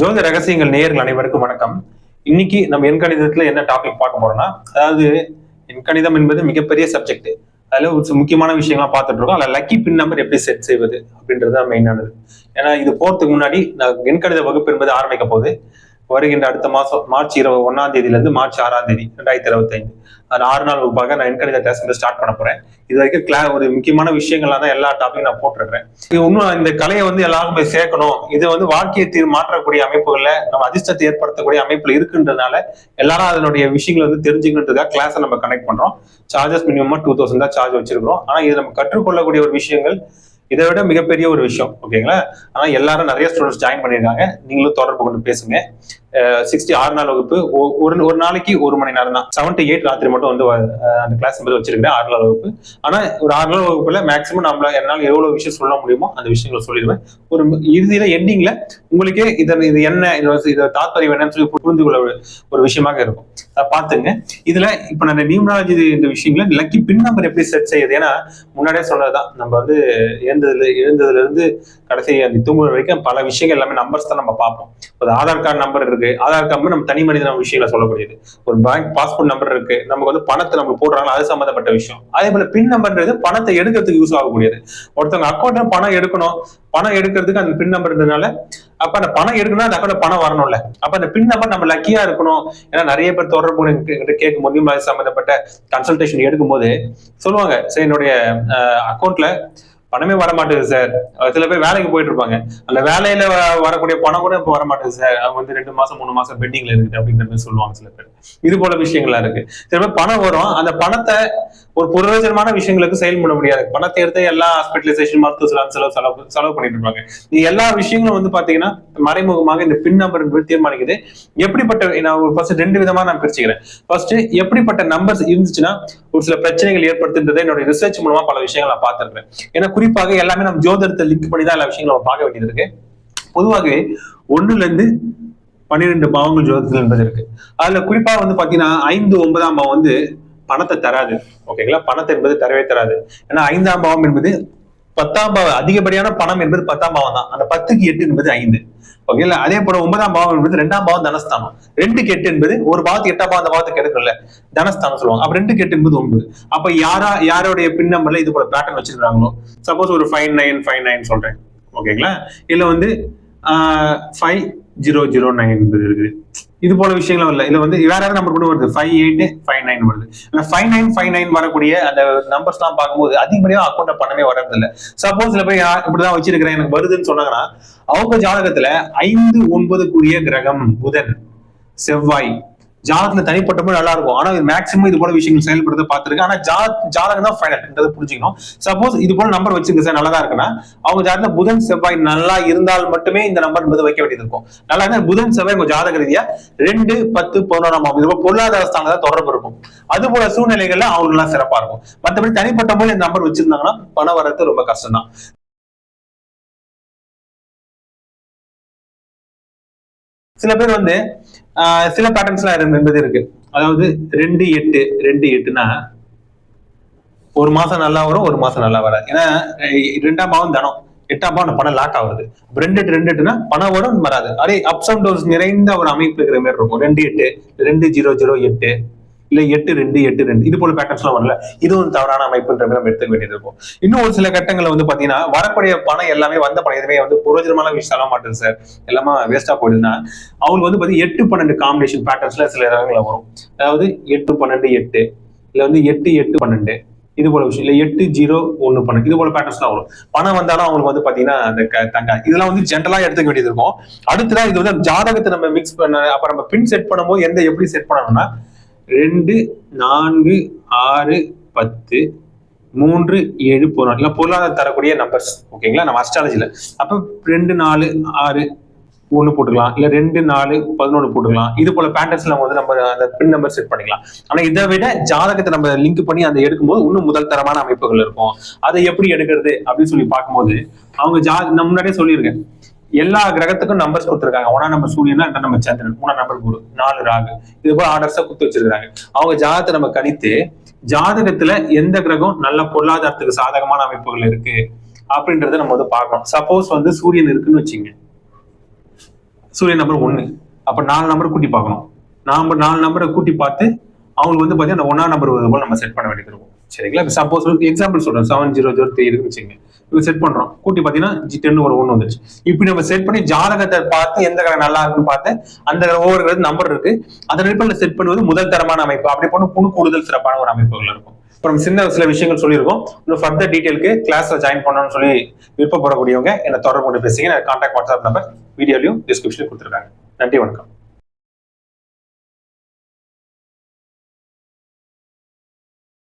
ஜோதி ரகசியங்கள் நேயர்கள் அனைவருக்கும் வணக்கம். இன்னைக்கு நம்ம எண்கணிதத்துல என்ன டாபிக் பார்க்க போறோம்னா அதாவது எண்கணிதம் என்பது மிகப்பெரிய சப்ஜெக்ட் அதுல ஒரு முக்கியமான விஷயங்கள்லாம் பார்த்துட்டு இருக்கோம். அதில் லக்கி பின் நம்பர் எப்படி செட் செய்வது அப்படின்றது தான் மெயினானது ஏன்னா இது போறதுக்கு முன்னாடி நான் எண்கணித வகுப்பு என்பது ஆரம்பிக்க போகுது. வருகின்ற அடுத்த மாசம் மார்ச் இருபது ஒன்னாம் தேதியில இருந்து மார்ச் ஆறாம் தேதி ரெண்டாயிரத்தி இருபத்தி ஐந்து அது ஆறு நாள் வகுப்பாக நான் எண்கணித கிளாஸ் வந்து ஸ்டார்ட் பண்ண போறேன். இது வரைக்கும் கிளா ஒரு முக்கியமான விஷயங்கள்லாம் தான் எல்லா டாபிக் நான் போட்டிருக்கிறேன். இது இன்னும் இந்த கலையை வந்து எல்லாரும் போய் சேர்க்கணும். இது வந்து வாழ்க்கையை தீர் மாற்றக்கூடிய அமைப்புகள்ல நம்ம அதிர்ஷ்டத்தை ஏற்படுத்தக்கூடிய அமைப்புல இருக்குன்றதுனால எல்லாரும் அதனுடைய விஷயங்களை வந்து தெரிஞ்சுக்கின்றதுக்காக கிளாஸை நம்ம கனெக்ட் பண்றோம். சார்ஜஸ் மினிமம் டூ தௌசண்ட் தான் சார்ஜ் வச்சிருக்கிறோம். ஆனா இது நம்ம கற்றுக்கொள்ளக்கூடிய ஒரு விஷயங்கள் இதை விட மிகப்பெரிய ஒரு விஷயம் ஓகேங்களா ஆனால் எல்லாரும் நிறைய ஸ்டூடெண்ட்ஸ் ஜாயின் பண்ணியிருக்காங்க. நீங்களும் தொடர்பு கொண்டு பேசுங்க. சிக்ஸ்டி ஆறு நாள் வகுப்பு ஒரு ஒரு நாளைக்கு ஒரு மணி நேரம் தான். செவன் டு எயிட் ராத்திரி மட்டும் வந்து அந்த கிளாஸ் என்பது வச்சிருக்கிறேன் ஆறு நாள் வகுப்பு. ஆனா ஒரு ஆறு நாள் வகுப்புல மேக்ஸிமம் நம்மள என்னால் எவ்வளவு விஷயம் சொல்ல முடியுமோ அந்த விஷயங்களை சொல்லிடுவேன். ஒரு இறுதியில எண்டிங்ல உங்களுக்கே இதன் இது என்ன இதை தாத்பரியம் என்னன்னு சொல்லி புரிந்து கொள்ள ஒரு- விஷயமாக இருக்கும். அதை பார்த்துங்க. இதுல இப்ப நான் நியூமராலஜி இந்த விஷயங்கள லக்கி பின் நம்பர் எப்படி செட் செய்யுது? ஏன்னா முன்னாடியே சொன்னதுதான் நம்ம வந்து எழுந்ததுல எழுந்ததுல இருந்து கடைசி அந்த தூங்குற வரைக்கும் பல விஷயங்கள் எல்லாமே நம்பர்ஸ் தான் நம்ம பார்ப்போம். ஒரு ஆதார் கார்டு நம்பர் இருக்கு ஆதார் கார்டு நம்ம தனி மனிதன விஷயங்களை சொல்லக்கூடியது. ஒரு பேங்க் பாஸ்போர்ட் நம்பர் இருக்கு. நமக்கு வந்து பணத்தை நம்ம போடுறாங்க அது சம்பந்தப்பட்ட விஷயம். அதே போல பின் நம்பர்ன்றது பணத்தை எடுக்கிறதுக்கு யூஸ் ஆகக்கூடியது. ஒருத்தவங்க அக்கௌண்ட்ல பணம் எடுக்கணும். பணம் எடுக்கிறதுக்கு அந்த பின் நம்பர்ன்றதுனால அப்ப அந்த பணம் எடுக்கணும் அந்த அக்கௌண்ட் பணம் வரணும்ல. அப்ப அந்த பின் நம்பர் நம்ம லக்கியா இருக்கணும். ஏன்னா நிறைய பேர் தொடர்பு என்கிட்ட கேட்கும் போது அது சம்பந்தப்பட்ட கன்சல்டேஷன் எடுக்கும்போது சொல்லுவாங்க சரி என்னுடைய அக்கௌண்ட்ல பணமே வர மாட்டேங்குது சார் சில பேர் வேலைக்கு போயிட்டு இருப்பாங்க அந்த வேலையில வரக்கூடிய பணம் கூட இப்போ வர மாட்டேங்குது சார் அவங்க வந்து ரெண்டு மாசம் மூணு மாசம் பெண்டிங்ல இருக்குது அப்படிங்கிற மாதிரி சொல்லுவாங்க சில பேர். இது போல விஷயங்கள்லாம் இருக்கு. சில பேர் பணம் வரும். அந்த பணத்தை ஒரு பிரயோஜனமான விஷயங்களுக்கு செயல்பட முடியாது. பணத்தை எடுத்து எல்லா ஹாஸ்பிட்டலைசேஷன் மருத்துவ செலவு செலவு செலவு செலவு பண்ணிட்டு இருப்பாங்க. இது எல்லா விஷயங்களும் வந்து பாத்தீங்கன்னா மறைமுகமாக இந்த பின் நம்பர் என்பது தீர்மானிக்குது. எப்படிப்பட்ட நான் ஒரு ஃபர்ஸ்ட் ரெண்டு விதமா நான் பிரிச்சுக்கிறேன். ஃபர்ஸ்ட் எப்படிப்பட்ட நம்பர்ஸ் இருந்துச்சுன்னா ஒரு சில பிரச்சனைகள் ஏற்படுத்துன்றதை என்னோட ரிசர்ச் மூலமா பல விஷயங்கள் நான் பார்த்திருக்கிறேன். ஏன்னா குறிப்பாக எல்லாமே நம்ம ஜோதிடத்தை லிங்க் பண்ணி தான் எல்லா விஷயங்களும் நம்ம பார்க்க வேண்டியது இருக்கு. பொதுவாகவே ஒண்ணுல இருந்து பன்னிரெண்டு பாவங்கள் ஜோதிடத்தில் என்பது இருக்கு அதுல குறிப்பா வந்து பாத்தீங்கன்னா ஐந்து ஒன்பதாம் பாவம் வந்து பணத்தை தராது. ஓகேங்களா பணத்தை என்பது தரவே தராது. ஏன்னா ஐந்தாம் பாவம் என்பது பத்தாம் பாவம் அதிகப்படியான பணம் என்பது பத்தாம் பாவம் தான். அந்த பத்துக்கு எட்டு என்பது ஐந்து. ஓகேங்களா அதே போல ஒன்பதாம் பாவம் என்பது ரெண்டாம் பாவம் தனஸ்தானம். ரெண்டு கெட்டு என்பது ஒரு பாவத்துக்கு எட்டாம் பாவம் அந்த பாவத்துக்கு எடுக்கல தனஸ்தானம் சொல்லுவாங்க. அப்ப ரெண்டு கெட்டு என்பது ஒன்பது. அப்ப யாரா யாருடைய பின் நம்பர்ல இது போல பேட்டர்ன் வச்சிருக்காங்களோ சப்போஸ் ஒரு ஃபைவ் நைன் ஃபைவ் நைன் சொல்றேன். ஓகேங்களா இல்ல வந்து ஃபைவ் ஜீரோ ஜீரோ நைன் என்பது இருக்குது. இது போல விஷயங்களும் இல்லை. இதுல வந்து வேற யாரும் நம்பர் கூட வருது. ஃபைவ் எயிட் ஃபைவ் நைன் வருது. அந்த ஃபைவ் நைன் ஃபைவ் நைன் வரக்கூடிய அந்த நம்பர்ஸ் எல்லாம் பார்க்கும்போது அதிகப்படியாக அக்கௌண்ட் பண்ணவே வர்றது இல்லை. சப்போஸ் சில பேர் இப்படிதான் வச்சிருக்கிறேன் எனக்கு வருதுன்னு சொன்னாங்கன்னா அவங்க ஜாதகத்துல ஐந்து ஒன்பதுக்குரிய கிரகம் புதன் செவ்வாய் ஜாதகத்துல தனிப்பட்டமும் நல்லா இருக்கும். ஆனா மேக்ஸிமம் இது போல விஷயங்கள் செயல்படுத்த பாத்துருக்கேன் ஆனா ஜா ஜாதகம் தான் ஃபைனல்ன்றதை புரிஞ்சுக்கணும். சப்போஸ் இது போல நம்பர் வச்சிருக்க சார் நல்லதா இருக்குன்னா அவங்க ஜாதகத்துல புதன் செவ்வாய் நல்லா இருந்தால் மட்டுமே இந்த நம்பர் என்பது வைக்க வேண்டியது இருக்கும். நல்லா இருந்தா புதன் செவ்வாய் உங்க ஜாதக ரீதியா ரெண்டு பத்து பதினோராம் ஆகும் இது போல பொருளாதார ஸ்தானம் தான் தொடர்பு இருக்கும். அது போல சூழ்நிலைகள்ல அவங்க எல்லாம் சிறப்பா இருக்கும். மத்தபடி தனிப்பட்ட போல இந்த நம்பர் வச்சிருந்தாங்கன்னா பணம் வர்றது ரொம்ப கஷ்டம் தான் சில பேர் வந்து சில பேட்டர்ன்ஸ் எல்லாம் என்பது இருக்கு. அதாவது ரெண்டு எட்டு ரெண்டு எட்டுனா ஒரு மாசம் நல்லா வரும் ஒரு மாசம் நல்லா வராது. ஏன்னா ரெண்டாம் பாவம் தனம். எட்டாம் பாவம் பணம் லாக் ஆகுது ரெண்டு எட்டு ரெண்டு எட்டுனா பணம் வரும் வராது. அதே அப்ஸ் அண்ட் டவுன்ஸ் நிறைந்த ஒரு அமைப்பு இருக்கிற மாதிரி இருக்கும். ரெண்டு எட்டு ரெண்டு ஜீரோ ஜீரோ எட்டு. இல்ல எட்டு ரெண்டு எட்டு ரெண்டு. இது போல பேட்டர்ன்ஸ் எல்லாம் வரல. இதுவும் தவறான அமைப்புன்ற மாதிரி நம்ம எடுத்துக்க வேண்டியது இருக்கும். இன்னும் ஒரு சில கட்டங்கள்ல வந்து பாத்தீங்கன்னா வரக்கூடிய பணம் எல்லாமே வந்த பணம். எதுவுமே வந்து புரோஜனமான விஷயம் எல்லாம் மாட்டேன் சார் எல்லாமே வேஸ்டா போயிடுதுன்னா அவங்களுக்கு வந்து பாத்தீங்கன்னா எட்டு பன்னெண்டு காம்பினேஷன் பேட்டர்ன்ஸ்ல சில இடங்களில் வரும். அதாவது எட்டு பன்னெண்டு எட்டு இல்ல வந்து எட்டு எட்டு பன்னெண்டு. இது போல விஷயம். இல்ல எட்டு ஜீரோ ஒன்னு பன்னெண்டு. இது போல பேட்டர்ன்ஸ்லாம் வரும். பணம் வந்தாலும் அவங்களுக்கு வந்து பாத்தீங்கன்னா அந்த க- தங்க இதெல்லாம் வந்து ஜென்ரலா எடுத்துக்க வேண்டியது இருக்கும். அடுத்ததான் இது வந்து ஜாதகத்தை நம்ம மிக்ஸ் பண்ண அப்ப நம்ம பின் செட் பண்ணும்போது எந்த எப்படி செட் பண்ணணும்னா ரெண்டு நான்கு ஆறு பத்து மூன்று ஏழு பொருள் இல்லை பொருளாதாரம் தரக்கூடிய நம்பர்ஸ் ஓகேங்களா நம்ம அஸ்ட்ராலஜியில் அப்போ ரெண்டு நாலு ஆறு ஒன்று போட்டுக்கலாம். இல்லை ரெண்டு நாலு பதினொன்று போட்டுக்கலாம். இது போல பேட்டர்ன்ஸ் வந்து நம்ம அந்த பின் நம்பர் செட் பண்ணிக்கலாம். ஆனால் இதை விட ஜாதகத்தை நம்ம லிங்க் பண்ணி அதை எடுக்கும்போது இன்னும் முதல் தரமான அமைப்புகள் இருக்கும். அதை எப்படி எடுக்கிறது அப்படின்னு சொல்லி பார்க்கும்போது அவங்க ஜா நான் முன்னாடியே சொல்லியிருக்கேன். எல்லா கிரகத்துக்கும் நம்பர்ஸ் கொடுத்துருக்காங்க. ஒன்னா நம்பர் சூரியனா நம்ம நம்பர் சந்திரன். மூணா நம்பர் குரு. நாலு ராகு. இது போல ஆர்டர்ஸா குத்து வச்சிருக்காங்க. அவங்க ஜாதகத்தை நம்ம கணித்து ஜாதகத்துல எந்த கிரகம் நல்ல பொருளாதாரத்துக்கு சாதகமான அமைப்புகள் இருக்கு அப்படின்றத நம்ம வந்து பார்க்கணும். சப்போஸ் வந்து சூரியன் இருக்குன்னு வச்சுங்க. சூரியன் நம்பர் ஒண்ணு. அப்போ நாலு நம்பர் கூட்டி பார்க்கணும். நாம நாலு நம்பரை கூட்டி பார்த்து அவங்களுக்கு வந்து பார்த்தீங்கன்னா ஒன்றா நம்பர் போல நம்ம செட் பண்ண வேண்டியது இருக்கும். சரிங்களா? இப்போ சப்போஸ் எக்ஸாம்பிள் சொல்கிறேன் செவன் ஜீரோ ஜீரோ த்ரீ இருக்குன்னு வச்சுங்க இப்போ செட் பண்ணுறோம் கூட்டி பார்த்தீங்கன்னா ஜி டென் ஒரு ஒன்று வந்துருச்சு. இப்படி நம்ம செட் பண்ணி ஜாதகத்தை பார்த்து எந்த கிரகம் நல்லா இருக்குன்னு பார்த்து அந்த கிரகம் ஒவ்வொரு நம்பர் இருக்கு. அதன் அடிப்படையில் செட் பண்ணுவது முதல் தரமான அமைப்பு. அப்படி பண்ண புணு கூடுதல் சிறப்பான ஒரு அமைப்புகள் இருக்கும். அப்புறம் சின்ன சில விஷயங்கள் சொல்லியிருக்கோம். இன்னும் ஃபர்தர் டீட்டெயிலுக்கு கிளாஸ்ல ஜாயின் பண்ணணும்னு சொல்லி விருப்பப்படக்கூடியவங்க என்னை தொடர்பு கொண்டு பேசுங்க. கான்டாக்ட் வாட்ஸ்அப் நம்பர் வீடியோலையும் டிஸ்கிரிப்ஷனில் கொடுத்துருக்காங்க. நன்றி வணக்கம்.